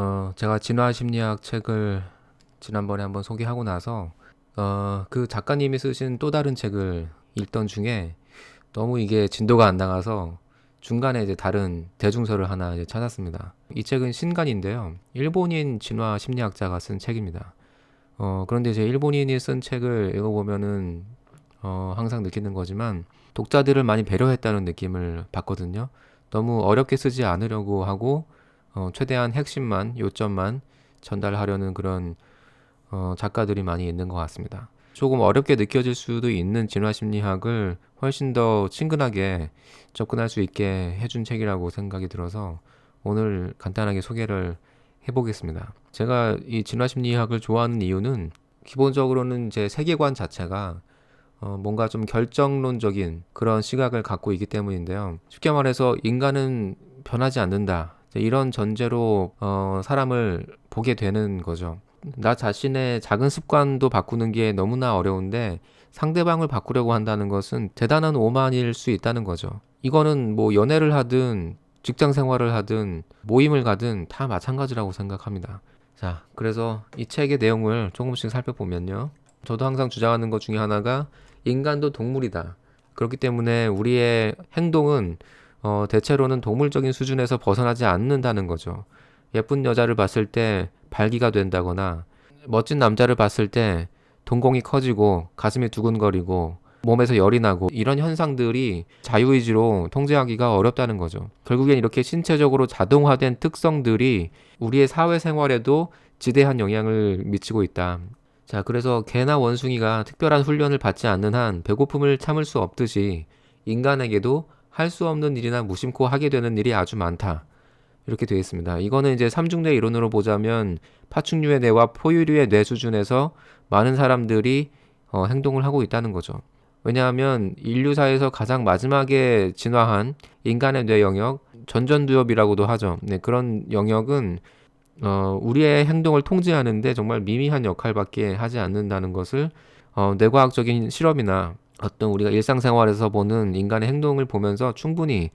어, 제가 진화 심리학 책을 지난번에 한번 소개하고 나서 어, 그 작가님이 쓰신 또 다른 책을 읽던 중에 너무 이게 진도가 안 나가서 중간에 이제 다른 대중서를 하나 이제 찾았습니다. 이 책은 신간인데요. 일본인 진화 심리학자가 쓴 책입니다. 어, 그런데 이제 일본인이 쓴 책을 읽어보면은 어, 항상 느끼는 거지만 독자들을 많이 배려했다는 느낌을 받거든요. 너무 어렵게 쓰지 않으려고 하고 어, 최대한 핵심만 요점만 전달하려는 그런 어, 작가들이 많이 있는 것 같습니다. 조금 어렵게 느껴질 수도 있는 진화 심리학을 훨씬 더 친근하게 접근할 수 있게 해준 책이라고 생각이 들어서 오늘 간단하게 소개를 해보겠습니다. 제가 이 진화 심리학을 좋아하는 이유는 기본적으로는 제 세계관 자체가 어, 뭔가 좀 결정론적인 그런 시각을 갖고 있기 때문인데요. 쉽게 말해서 인간은 변하지 않는다. 이런 전제로 어, 사람을 보게 되는 거죠. 나 자신의 작은 습관도 바꾸는 게 너무나 어려운데 상대방을 바꾸려고 한다는 것은 대단한 오만일 수 있다는 거죠. 이거는 뭐 연애를 하든 직장 생활을 하든 모임을 가든 다 마찬가지라고 생각합니다. 자, 그래서 이 책의 내용을 조금씩 살펴보면요. 저도 항상 주장하는 것 중에 하나가 인간도 동물이다. 그렇기 때문에 우리의 행동은 어, 대체로는 동물적인 수준에서 벗어나지 않는다는 거죠. 예쁜 여자를 봤을 때 발기가 된다거나 멋진 남자를 봤을 때 동공이 커지고 가슴이 두근거리고 몸에서 열이 나고 이런 현상들이 자유의지로 통제하기가 어렵다는 거죠. 결국엔 이렇게 신체적으로 자동화된 특성들이 우리의 사회생활에도 지대한 영향을 미치고 있다. 자, 그래서 개나 원숭이가 특별한 훈련을 받지 않는 한 배고픔을 참을 수 없듯이 인간에게도 할 수 없는 일이나 무심코 하게 되는 일이 아주 많다. 이렇게 되어 있습니다. 이거는 이제 삼중뇌 이론으로 보자면 파충류의 뇌와 포유류의 뇌 수준에서 많은 사람들이 어, 행동을 하고 있다는 거죠. 왜냐하면 인류사에서 가장 마지막에 진화한 인간의 뇌 영역, 전전두엽이라고도 하죠. 네, 그런 영역은 어, 우리의 행동을 통제하는데 정말 미미한 역할밖에 하지 않는다는 것을 어, 뇌과학적인 실험이나 어떤 우리가 일상생활에서 보는 인간의 행동을 보면서 충분히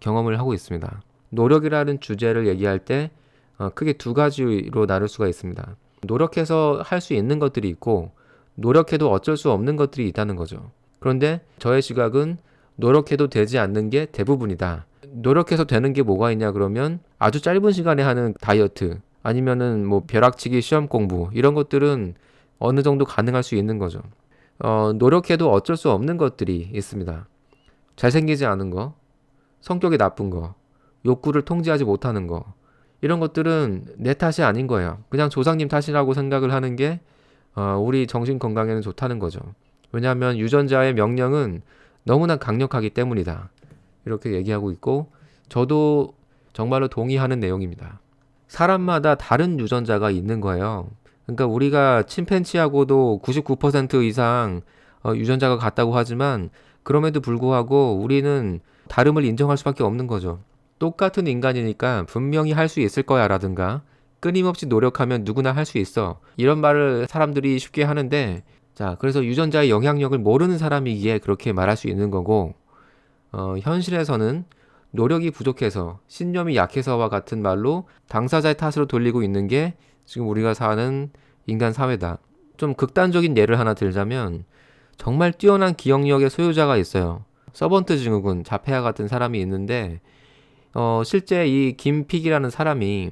경험을 하고 있습니다. 노력이라는 주제를 얘기할 때 어, 크게 두 가지로 나눌 수가 있습니다. 노력해서 할 수 있는 것들이 있고 노력해도 어쩔 수 없는 것들이 있다는 거죠. 그런데 저의 시각은 노력해도 되지 않는 게 대부분이다. 노력해서 되는 게 뭐가 있냐 그러면 아주 짧은 시간에 하는 다이어트 아니면은 뭐 벼락치기 시험 공부 이런 것들은 어느 정도 가능할 수 있는 거죠. 어, 노력해도 어쩔 수 없는 것들이 있습니다. 잘생기지 않은 거, 성격이 나쁜 거, 욕구를 통제하지 못하는 거, 이런 것들은 내 탓이 아닌 거예요. 그냥 조상님 탓이라고 생각을 하는 게 어, 우리 정신 건강에는 좋다는 거죠. 왜냐하면 유전자의 명령은 너무나 강력하기 때문이다. 이렇게 얘기하고 있고 저도 정말로 동의하는 내용입니다. 사람마다 다른 유전자가 있는 거예요. 그러니까 우리가 침팬치하고도 99% 이상 어, 유전자가 같다고 하지만 그럼에도 불구하고 우리는 다름을 인정할 수밖에 없는 거죠. 똑같은 인간이니까 분명히 할 수 있을 거야 라든가 끊임없이 노력하면 누구나 할 수 있어. 이런 말을 사람들이 쉽게 하는데 자, 그래서 유전자의 영향력을 모르는 사람이기에 그렇게 말할 수 있는 거고 어, 현실에서는 노력이 부족해서 신념이 약해서와 같은 말로 당사자의 탓으로 돌리고 있는 게 지금 우리가 사는 인간 사회다. 좀 극단적인 예를 하나 들자면 정말 뛰어난 기억력의 소유자가 있어요. 서번트 증후군, 자폐아 같은 사람이 있는데 어, 실제 이 김픽이라는 사람이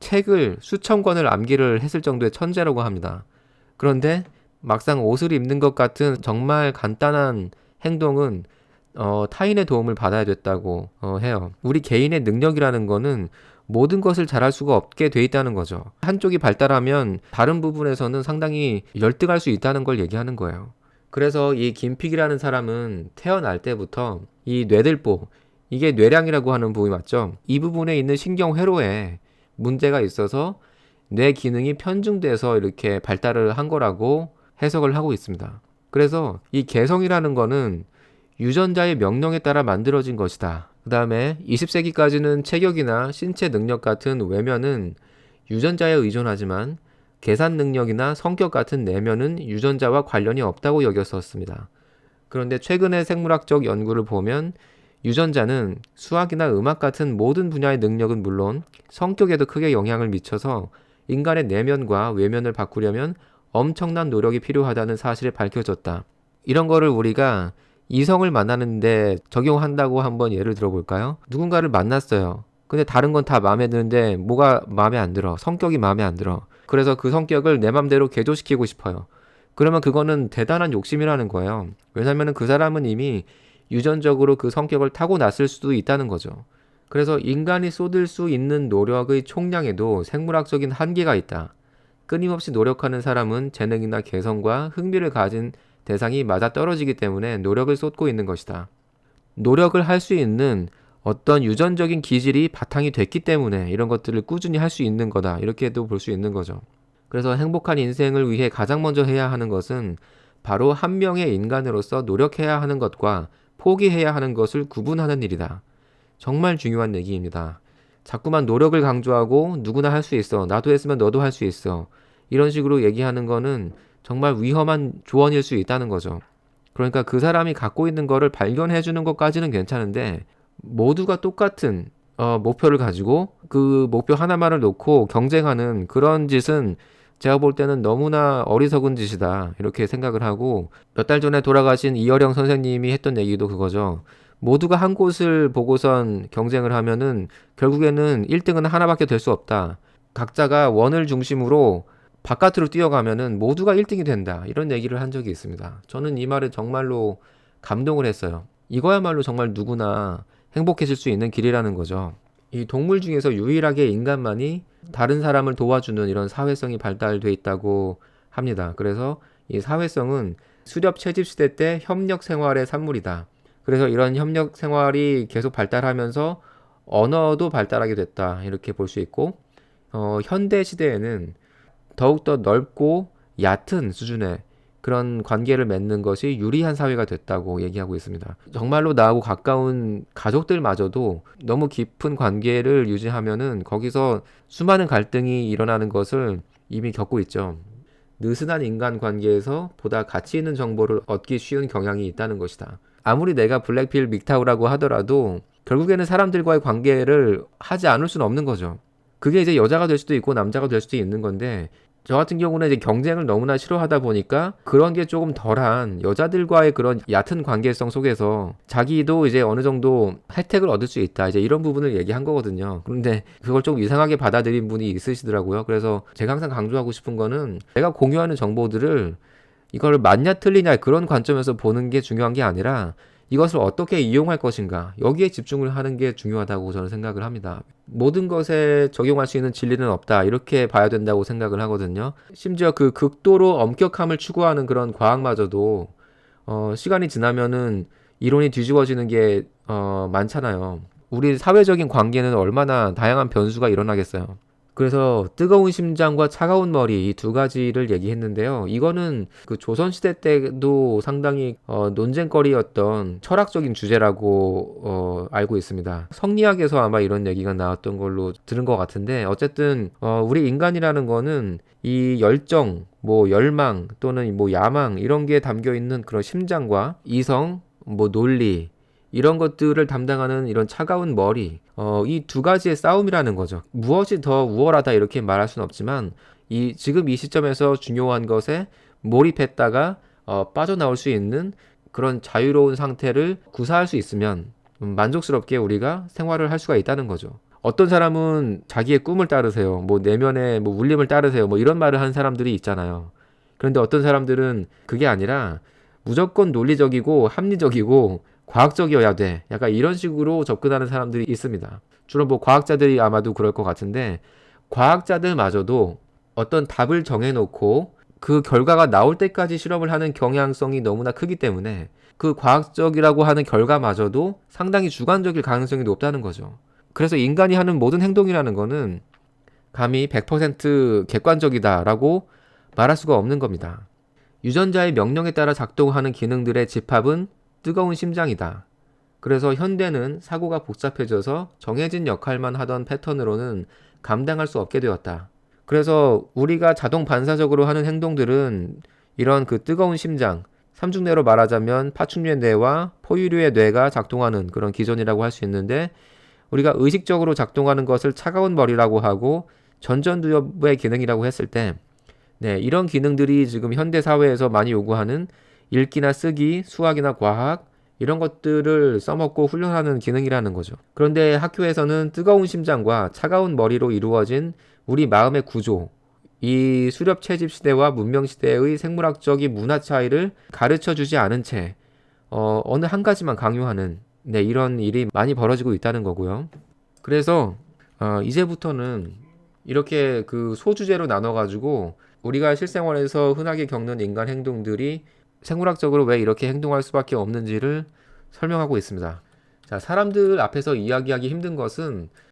책을 수천 권을 암기를 했을 정도의 천재라고 합니다. 그런데 막상 옷을 입는 것 같은 정말 간단한 행동은 어, 타인의 도움을 받아야 됐다고 어, 해요. 우리 개인의 능력이라는 거는 모든 것을 잘할 수가 없게 돼 있다는 거죠. 한쪽이 발달하면 다른 부분에서는 상당히 열등할 수 있다는 걸 얘기하는 거예요. 그래서 이 김픽이라는 사람은 태어날 때부터 이 뇌들보, 이게 뇌량이라고 하는 부분이 맞죠? 이 부분에 있는 신경회로에 문제가 있어서 뇌 기능이 편중돼서 이렇게 발달을 한 거라고 해석을 하고 있습니다. 그래서 이 개성이라는 거는 유전자의 명령에 따라 만들어진 것이다. 그 다음에 20세기까지는 체격이나 신체 능력 같은 외면은 유전자에 의존하지만 계산 능력이나 성격 같은 내면은 유전자와 관련이 없다고 여겼었습니다. 그런데 최근의 생물학적 연구를 보면 유전자는 수학이나 음악 같은 모든 분야의 능력은 물론 성격에도 크게 영향을 미쳐서 인간의 내면과 외면을 바꾸려면 엄청난 노력이 필요하다는 사실이 밝혀졌다. 이런 거를 우리가 이성을 만나는데 적용한다고 한번 예를 들어볼까요? 누군가를 만났어요. 근데 다른 건 다 마음에 드는데 뭐가 마음에 안 들어. 성격이 마음에 안 들어. 그래서 그 성격을 내 맘대로 개조시키고 싶어요. 그러면 그거는 대단한 욕심이라는 거예요. 왜냐하면 그 사람은 이미 유전적으로 그 성격을 타고 났을 수도 있다는 거죠. 그래서 인간이 쏟을 수 있는 노력의 총량에도 생물학적인 한계가 있다. 끊임없이 노력하는 사람은 재능이나 개성과 흥미를 가진 대상이 맞아 떨어지기 때문에 노력을 쏟고 있는 것이다. 노력을 할 수 있는 어떤 유전적인 기질이 바탕이 됐기 때문에 이런 것들을 꾸준히 할 수 있는 거다. 이렇게도 볼 수 있는 거죠. 그래서 행복한 인생을 위해 가장 먼저 해야 하는 것은 바로 한 명의 인간으로서 노력해야 하는 것과 포기해야 하는 것을 구분하는 일이다. 정말 중요한 얘기입니다. 자꾸만 노력을 강조하고 누구나 할 수 있어. 나도 했으면 너도 할 수 있어. 이런 식으로 얘기하는 거는 정말 위험한 조언일 수 있다는 거죠. 그러니까 그 사람이 갖고 있는 거를 발견해 주는 것까지는 괜찮은데 모두가 똑같은 어, 목표를 가지고 그 목표 하나만을 놓고 경쟁하는 그런 짓은 제가 볼 때는 너무나 어리석은 짓이다. 이렇게 생각을 하고 몇 달 전에 돌아가신 이어령 선생님이 했던 얘기도 그거죠. 모두가 한 곳을 보고선 경쟁을 하면은 결국에는 1등은 하나밖에 될 수 없다. 각자가 원을 중심으로 바깥으로 뛰어가면은 모두가 1등이 된다. 이런 얘기를 한 적이 있습니다. 저는 이 말에 정말로 감동을 했어요. 이거야말로 정말 누구나 행복해질 수 있는 길이라는 거죠. 이 동물 중에서 유일하게 인간만이 다른 사람을 도와주는 이런 사회성이 발달돼 있다고 합니다. 그래서 이 사회성은 수렵 채집 시대 때 협력 생활의 산물이다. 그래서 이런 협력 생활이 계속 발달하면서 언어도 발달하게 됐다. 이렇게 볼 수 있고, 어, 현대 시대에는 더욱더 넓고 얕은 수준의 그런 관계를 맺는 것이 유리한 사회가 됐다고 얘기하고 있습니다. 정말로 나하고 가까운 가족들마저도 너무 깊은 관계를 유지하면은 거기서 수많은 갈등이 일어나는 것을 이미 겪고 있죠. 느슨한 인간 관계에서 보다 가치 있는 정보를 얻기 쉬운 경향이 있다는 것이다. 아무리 내가 블랙필 믹타우라고 하더라도 결국에는 사람들과의 관계를 하지 않을 수는 없는 거죠. 그게 이제 여자가 될 수도 있고 남자가 될 수도 있는 건데 저 같은 경우는 이제 경쟁을 너무나 싫어하다 보니까 그런 게 조금 덜한 여자들과의 그런 얕은 관계성 속에서 자기도 이제 어느 정도 혜택을 얻을 수 있다. 이제 이런 부분을 얘기한 거거든요. 그런데 그걸 좀 이상하게 받아들인 분이 있으시더라고요. 그래서 제가 항상 강조하고 싶은 거는 내가 공유하는 정보들을 이걸 맞냐 틀리냐 그런 관점에서 보는 게 중요한 게 아니라 이것을 어떻게 이용할 것인가 여기에 집중을 하는 게 중요하다고 저는 생각을 합니다. 모든 것에 적용할 수 있는 진리는 없다 이렇게 봐야 된다고 생각을 하거든요. 심지어 그 극도로 엄격함을 추구하는 그런 과학마저도 어, 시간이 지나면은 이론이 뒤집어지는 게 어, 많잖아요. 우리 사회적인 관계는 얼마나 다양한 변수가 일어나겠어요. 그래서 뜨거운 심장과 차가운 머리 이 두 가지를 얘기했는데요. 이거는 그 조선 시대 때도 상당히 어, 논쟁거리였던 철학적인 주제라고 어, 알고 있습니다. 성리학에서 아마 이런 얘기가 나왔던 걸로 들은 것 같은데 어쨌든 어, 우리 인간이라는 거는 이 열정, 뭐 열망 또는 뭐 야망 이런 게 담겨 있는 그런 심장과 이성, 뭐 논리 이런 것들을 담당하는 이런 차가운 머리, 어, 이 두 가지의 싸움이라는 거죠. 무엇이 더 우월하다 이렇게 말할 수는 없지만, 이 지금 이 시점에서 중요한 것에 몰입했다가 어, 빠져나올 수 있는 그런 자유로운 상태를 구사할 수 있으면 음, 만족스럽게 우리가 생활을 할 수가 있다는 거죠. 어떤 사람은 자기의 꿈을 따르세요. 뭐 내면의 뭐 울림을 따르세요. 뭐 이런 말을 한 사람들이 있잖아요. 그런데 어떤 사람들은 그게 아니라 무조건 논리적이고 합리적이고 과학적이어야 돼. 약간 이런 식으로 접근하는 사람들이 있습니다. 주로 뭐 과학자들이 아마도 그럴 것 같은데 과학자들마저도 어떤 답을 정해놓고 그 결과가 나올 때까지 실험을 하는 경향성이 너무나 크기 때문에 그 과학적이라고 하는 결과마저도 상당히 주관적일 가능성이 높다는 거죠. 그래서 인간이 하는 모든 행동이라는 거는 감히 100% 객관적이다라고 말할 수가 없는 겁니다. 유전자의 명령에 따라 작동하는 기능들의 집합은 뜨거운 심장이다. 그래서 현대는 사고가 복잡해져서 정해진 역할만 하던 패턴으로는 감당할 수 없게 되었다. 그래서 우리가 자동 반사적으로 하는 행동들은 이런 그 뜨거운 심장, 삼중뇌로 말하자면 파충류의 뇌와 포유류의 뇌가 작동하는 그런 기전이라고 할 수 있는데 우리가 의식적으로 작동하는 것을 차가운 머리라고 하고 전전두엽의 기능이라고 했을 때 네, 이런 기능들이 지금 현대 사회에서 많이 요구하는 읽기나 쓰기, 수학이나 과학 이런 것들을 써먹고 훈련하는 기능이라는 거죠. 그런데 학교에서는 뜨거운 심장과 차가운 머리로 이루어진 우리 마음의 구조, 이 수렵 채집 시대와 문명 시대의 생물학적인 문화 차이를 가르쳐 주지 않은 채 어, 어느 한 가지만 강요하는 네, 이런 일이 많이 벌어지고 있다는 거고요. 그래서 어, 이제부터는 이렇게 그 소주제로 나눠 가지고 우리가 실생활에서 흔하게 겪는 인간 행동들이 생물학적으로 왜 이렇게 행동할 수밖에 없는지를 설명하고 있습니다. 자, 사람들 앞에서 이야기하기 힘든 것은